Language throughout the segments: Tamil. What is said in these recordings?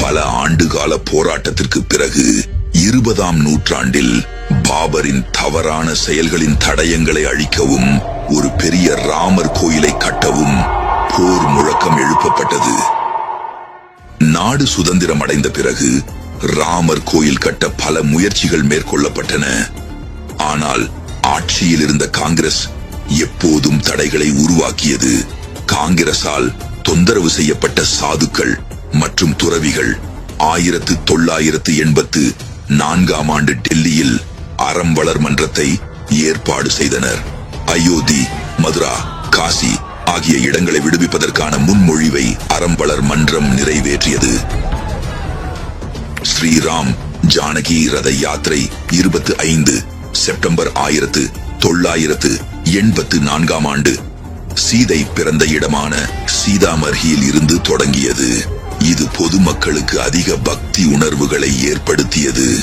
பல ஆண்டுகால போராட்டத்திற்கு பிறகு இருபதாம் நூற்றாண்டில் பாபரின் தவறான செயல்களின் தடயங்களை அழிக்கவும் ஒரு பெரிய ராமர் கோயிலை கட்டவும் போர் முழக்கம் எழுப்பப்பட்டது. நாடு சுதந்திரம் அடைந்த பிறகு ராமர் கோயில் கட்ட பல முயற்சிகள் மேற்கொள்ளப்பட்டன. ஆனால் ஆட்சியில் இருந்த காங்கிரஸ் எப்போதும் தடைகளை உருவாக்கியது. காங்கிரசால் தொந்தரவு செய்யப்பட்ட சாதுக்கள் மற்றும் துறவிகள் ஆயிரத்து தொள்ளாயிரத்து எண்பத்து நான்காம் ஆண்டு டெல்லியில் அறம் வளர் மன்றத்தை ஏற்பாடு செய்தனர். அயோத்தி மதுரா காசி ஆகிய இடங்களை விடுவிப்பதற்கான முன்மொழிவை அறம்பளர் மன்றம் நிறைவேற்றியது. ஸ்ரீராம் ஜானகி ரத யாத்திரை இருபத்தி ஐந்து செப்டம்பர் ஆயிரத்து தொள்ளாயிரத்து எண்பத்து நான்காம் ஆண்டு. சீதை பிறந்த இடமான சீதாமர்ஹியில் இருந்து தொடங்கியது. இது பொதுமக்களுக்கு அதிக பக்தி உணர்வுகளை ஏற்படுத்தியது.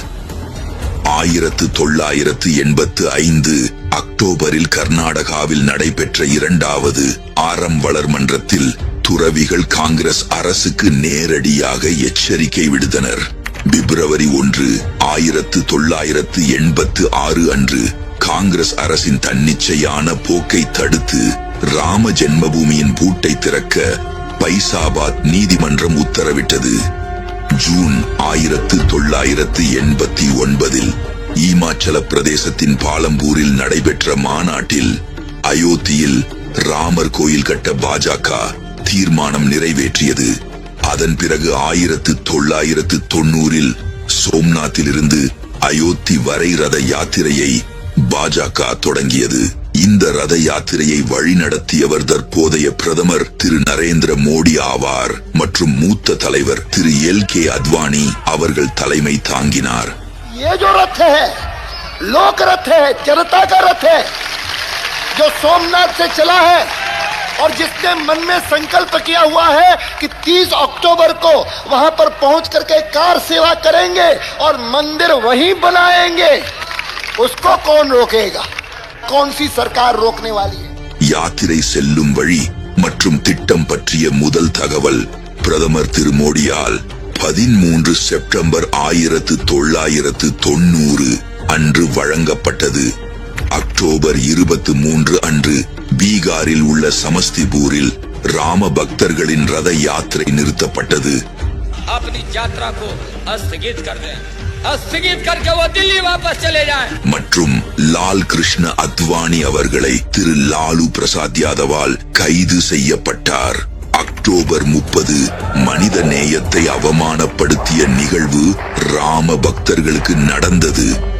ஆயிரத்து தொள்ளாயிரத்து எண்பத்து ஐந்து அக்டோபரில் கர்நாடகாவில் நடைபெற்ற இரண்டாவது ஆரம் வளர் மன்றத்தில் துறவிகள் காங்கிரஸ் அரசுக்கு நேரடியாக எச்சரிக்கை விடுத்தனர். பிப்ரவரி ஒன்று ஆயிரத்து தொள்ளாயிரத்து எண்பத்து ஆறு அன்று காங்கிரஸ் அரசின் தன்னிச்சையான போக்கை தடுத்து ராம ஜென்மபூமியின் பூட்டை திறக்க பைசாபாத் நீதிமன்றம் உத்தரவிட்டது. ஜூன் ஆயிரத்து தொள்ளாயிரத்து எண்பத்தி ஒன்பதில் ஈமாச்சல பிரதேசத்தின் பாலம்பூரில் நடைபெற்ற மாநாட்டில் அயோத்தியில் ராமர் கோயில் கட்ட பாஜக தீர்மானம் நிறைவேற்றியது. அதன் பிறகு ஆயிரத்து தொள்ளாயிரத்து தொண்ணூறில் சோம்நாத்திலிருந்து அயோத்தி வரை ரத யாத்திரையை பாஜக தொடங்கியது. இந்த ரத யாத்திரையை வழிநடத்தியவர் தற்போதைய பிரதமர் திரு நரேந்திர மோடி ஆவார் மற்றும் மூத்த தலைவர் திரு எல் கே அத்வானி அவர்கள் தலைமை தாங்கினார். லோக் ரத் ஜனதா சோம்நாத் சே சலா का रथ है जो सोमनाथ से चला है और जिसने मन में संकल्प किया हुआ है कि 30 अक्टूबर को वहां पर पहुंच करके कार सेवा करेंगे और मंदिर वहीं बनाएंगे उसको कौन रोकेगा कौन सी सरकार रोकने वाली है யாத்திரை செல்லும் வழி மற்றும் திட்டம் பற்றிய முதல் தகவல் பிரதமர் திரு மோடியால் பதிமூன்று செப்டம்பர் ஆயிரத்து தொள்ளாயிரத்து தொண்ணூறு அன்று வழங்கப்பட்டது அக்டோபர் இருபத்தி மூன்று அன்று பீகாரில் உள்ள சமஸ்திபூரில் ராம பக்தர்களின் ரத யாத்திரை நிறுத்தப்பட்டது. மற்றும் லால் கிருஷ்ண அத்வானி அவர்களை திரு லாலு பிரசாத் யாதவால் கைது செய்யப்பட்டார். அக்டோபர் முப்பது மனித நேயத்தை அவமானப்படுத்திய நிகழ்வு ராம பக்தர்களுக்கு நடந்தது.